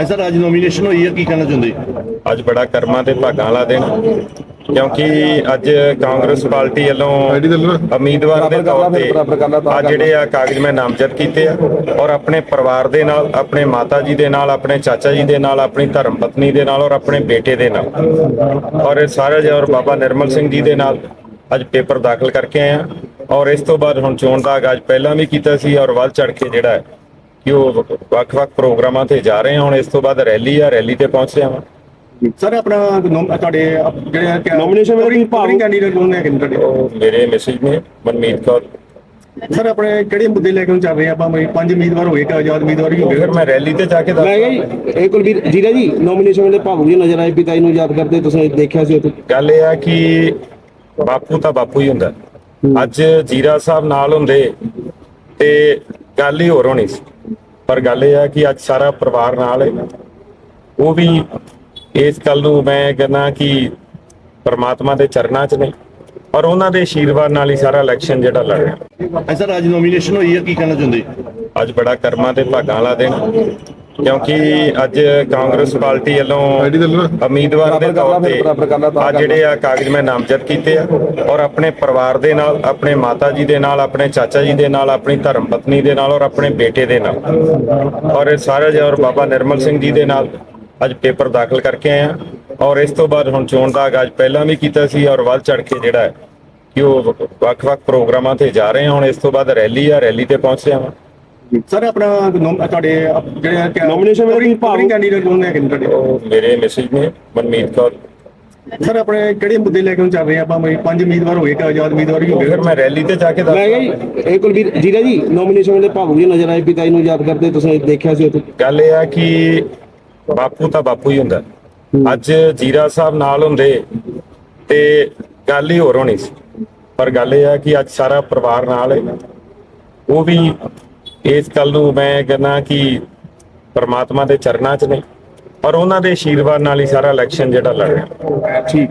ਐ ਸਰ ਅੱਜ ਨੋਮੀਨੇਸ਼ਨ ਹੋਈ ਹੈ ਕੀ ਕਹਿਣਾ ਚਾਹੁੰਦੇ? ਅੱਜ ਬੜਾ ਕਰਮਾਂ ਤੇ ਭਾਗਾਂ ਵਾਲਾ ਦਿਨ ਕਿਉਂਕਿ ਅੱਜ ਕਾਂਗਰਸ ਪਾਰਟੀ ਵੱਲੋਂ ਉਮੀਦਵਾਰ ਦੇ ਤੌਰ ਤੇ ਆ ਜਿਹੜੇ ਆ ਕਾਗਜ਼ ਮੈਂ ਨਾਮਜ਼ਦ ਕੀਤੇ ਆ ਔਰ ਆਪਣੇ ਪਰਿਵਾਰ ਦੇ ਨਾਲ ਆਪਣੇ ਮਾਤਾ ਜੀ ਦੇ ਨਾਲ ਆਪਣੇ ਚਾਚਾ ਜੀ ਦੇ ਨਾਲ ਆਪਣੀ ਧਰਮ ਪਤਨੀ ਦੇ ਨਾਲ ਔਰ ਆਪਣੇ ਬੇਟੇ ਦੇ ਨਾਲ। ਔਰ ਇਹ ਸਾਰੇ ਜੀ ਔਰ ਬਾਬਾ ਨਿਰਮਲ ਸਿੰਘ ਜੀ ਦੇ ਨਾਲ ਅੱਜ ਪੇਪਰ ਦਾਖਲ ਕਰਕੇ ਆਏ ਆ। ਔਰ ਇਸ ਤੋਂ ਬਾਅਦ ਹੁਣ ਚੋਣ ਦਾ ਆਗਾਜ਼ ਪਹਿਲਾਂ ਵੀ ਕੀਤਾ ਸੀ ਔਰ ਵੱਧ ਚੜ ਕੇ ਜਿਹੜਾ ਕਿ ਉਹ ਵੱਖ-ਵੱਖ ਪ੍ਰੋਗਰਾਮਾਂ ਤੇ ਜਾ ਰਹੇ ਹਾਂ ਹੁਣ ਇਸ ਤੋਂ ਬਾਅਦ ਰੈਲੀ ਆ ਰੈਲੀ ਤੇ ਪਹੁੰਚ ਰਿਹਾ ਹਾਂ ਸਰ ਆਪਣਾ ਨੋਮ- ਤੁਹਾਡੇ ਅਪ- ਜਿਹੜੇ Nomination ਵਿੱਚ ਭਾਵੀ ਕੈਂਡੀਡੇਟ ਕੌਣ ਹੈ ਕਿੰਨੇ ਤੁਹਾਡੇ? ਉਹ ਮੇਰੇ ਮੈਸੇਜ ਨੇ ਮਨਮੀਤ ਕੌਰ। ਸਰ ਆਪਣੇ ਕਿਹੜੇ ਮੁੱਦੇ ਲੈ ਕੇ ਹੁਣ ਚੱਲ ਰਹੇ ਆ? ਆਪਾਂ ਬਈ ਪੰਜ ਉਮੀਦਵਾਰ ਹੋਏ ਕਿ ਆਜ਼ਾਦ ਉਮੀਦਵਾਰ ਵੀ ਹੋ ਗਏ ਫਿਰ ਮੈਂ ਰੈਲੀ ਤੇ ਜਾ ਕੇ ਮੈਂ ਕਿਹਾ ਦੱਸ ਜੀ ਇਹ ਕੁਲਵੀਰ ਜੀਰਾ ਜੀ ਨੋਮੀਨੇਸ਼ਨ ਵੇਲੇ ਭਾਵੁਕ ਜੀ ਨਜ਼ਰ ਆਏ ਪਿਤਾ ਜੀ ਨੂੰ ਯਾਦ ਕਰਦੇ ਤੁਸੀਂ ਦੇਖਿਆ ਸੀ ਉੱਥੇ। ਗੱਲ ਇਹ ਆ ਕਿ ਬਾਪੂ ਤਾਂ ਬਾਪੂ ਹੀ ਹੁੰਦਾ। ਅੱਜ ਜੀਰਾ ਸਾਹਿਬ ਨਾਲ ਹੁੰਦੇ ਤੇ ਗੱਲ ਹੀ ਹੋਰ ਹੋਣੀ ਸੀ। ਪਰ ਗੱਲ ਇਹ ਆ ਕਿ ਅੱਜ ਸਾਰਾ ਪਰਿਵਾਰ ਨਾਲ ਹੈ। ਉਹ ਵੀ ਇਸ ਗੱਲ ਨੂੰ ਮੈਂ ਕਹਿੰਦਾ ਕਿ ਪਰਮਾਤਮਾ ਦੇ ਚਰਨਾਂ 'ਚ ਨੇ ਔਰ ਉਹਨਾਂ ਦੇ ਆਸ਼ੀਰਵਾਦ ਨਾਲ ਹੀ ਸਾਰਾ ਇਲੈਕਸ਼ਨ ਜਿਹੜਾ ਲੜ ਰਿਹਾ। ਐ ਸਰ ਅੱਜ ਨੋਮੀਨੇਸ਼ਨ ਹੋਈ ਹੈ ਕੀ ਕਹਿਣਾ ਚਾਹੁੰਦੇ? ਅੱਜ ਬੜਾ ਕਰਮਾਂ ਤੇ ਭਾਗਾਂ ਵਾਲਾ ਦਿਨ। ਕਿਉਂਕਿ ਅੱਜ ਕਾਂਗਰਸ ਪਾਰਟੀ ਵੱਲੋਂ ਉਮੀਦਵਾਰ ਦੇ ਤੌਰ ਤੇ ਆ ਜਿਹੜੇ ਆ ਕਾਗਜ਼ ਮੈਂ ਨਾਮਜ਼ਦ ਕੀਤੇ ਆ ਔਰ ਆਪਣੇ ਪਰਿਵਾਰ ਦੇ ਨਾਲ ਆਪਣੇ ਮਾਤਾ ਜੀ ਦੇ ਨਾਲ ਆਪਣੇ ਚਾਚਾ ਜੀ ਦੇ ਨਾਲ ਆਪਣੀ ਧਰਮ ਪਤਨੀ ਦੇ ਨਾਲ ਔਰ ਆਪਣੇ ਬੇਟੇ ਦੇ ਨਾਲ। ਔਰ ਇਹ ਸਾਰੇ ਜੀ ਔਰ ਬਾਬਾ ਨਿਰਮਲ ਸਿੰਘ ਜੀ ਦੇ ਨਾਲ ਅੱਜ ਪੇਪਰ ਦਾਖਲ ਕਰਕੇ ਆਏ ਆ। ਔਰ ਇਸ ਤੋਂ ਬਾਅਦ ਹੁਣ ਚੋਣ ਦਾ ਆਗਾਜ਼ ਪਹਿਲਾਂ ਵੀ ਕੀਤਾ ਸੀ ਔਰ ਵੱਧ ਚੜ ਕੇ ਜਿਹੜਾ ਕਿ ਉਹ ਵੱਖ-ਵੱਖ ਪ੍ਰੋਗਰਾਮਾਂ ਤੇ ਜਾ ਰਹੇ ਹਾਂ ਹੁਣ ਇਸ ਤੋਂ ਬਾਅਦ ਰੈਲੀ ਆ ਰੈਲੀ ਤੇ ਪਹੁੰਚ ਰਿਹਾ ਹਾਂ ਸਰ ਆਪਣਾ ਨੋਮ- ਤੁਹਾਡੇ ਅਪ- ਜਿਹੜੇ Nomination ਵਿੱਚ ਭਾਵ- ਕੈਂਡੀਡੇਟ ਕੌਣ ਹੈ ਕਿੰਨੇ ਤੁਹਾਡੇ? ਉਹ ਮੇਰੇ ਮੈਸੇਜ ਨੇ ਮਨਮੀਤ ਕੌਰ। ਸਰ ਆਪਣੇ ਕਿਹੜੇ ਮੁੱਦੇ ਲੈ ਕੇ ਹੁਣ ਚੱਲ ਰਹੇ ਆ? ਆਪਾਂ ਬਈ ਪੰਜ ਉਮੀਦਵਾਰ ਹੋਏ ਕਿ ਆਜ਼ਾਦ ਉਮੀਦਵਾਰ ਵੀ ਹੋ ਗਏ ਫਿਰ ਮੈਂ ਰੈਲੀ ਤੇ ਜਾ ਕੇ ਦੱਸ ਮੈਂ ਕਿਹਾ ਜੀ ਇਹ ਕੁਲਵੀਰ ਜੀਰਾ ਜੀ ਨੋਮੀਨੇਸ਼ਨ ਵੇਲੇ ਭਾਵੁਕ ਜੀ ਨਜ਼ਰ ਆਏ ਪਿਤਾ ਜੀ ਨੂੰ ਯਾਦ ਕਰਦੇ ਤੁਸੀਂ ਦੇਖਿਆ ਸੀ ਉੱਥੇ? ਗੱਲ ਇਹ ਆ ਕਿ ਬਾਪੂ ਤਾਂ ਬਾਪੂ ਹੀ ਹੁੰਦਾ। ਅੱਜ ਜੀਰਾ ਸਾਹਿਬ ਨਾਲ ਹੁੰਦੇ ਤੇ ਗੱਲ ਹੀ ਹੋਰ ਹੋਣੀ ਸੀ। ਪਰ ਗੱਲ ਇਹ ਆ ਕਿ ਅੱਜ ਸਾਰਾ ਪਰਿਵਾਰ ਨਾਲ ਹੈ। ਉਹ ਵੀ ਇਸ ਗੱਲ ਨੂੰ ਮੈਂ ਕਹਿੰਦਾ ਕਿ ਪਰਮਾਤਮਾ ਦੇ ਚਰਨਾਂ 'ਚ ਨੇ ਔਰ ਉਹਨਾਂ ਦੇ ਆਸ਼ੀਰਵਾਦ ਨਾਲ ਹੀ ਸਾਰਾ ਇਲੈਕਸ਼ਨ ਜਿਹੜਾ ਲੜ ਰਿਹਾ। ਠੀਕ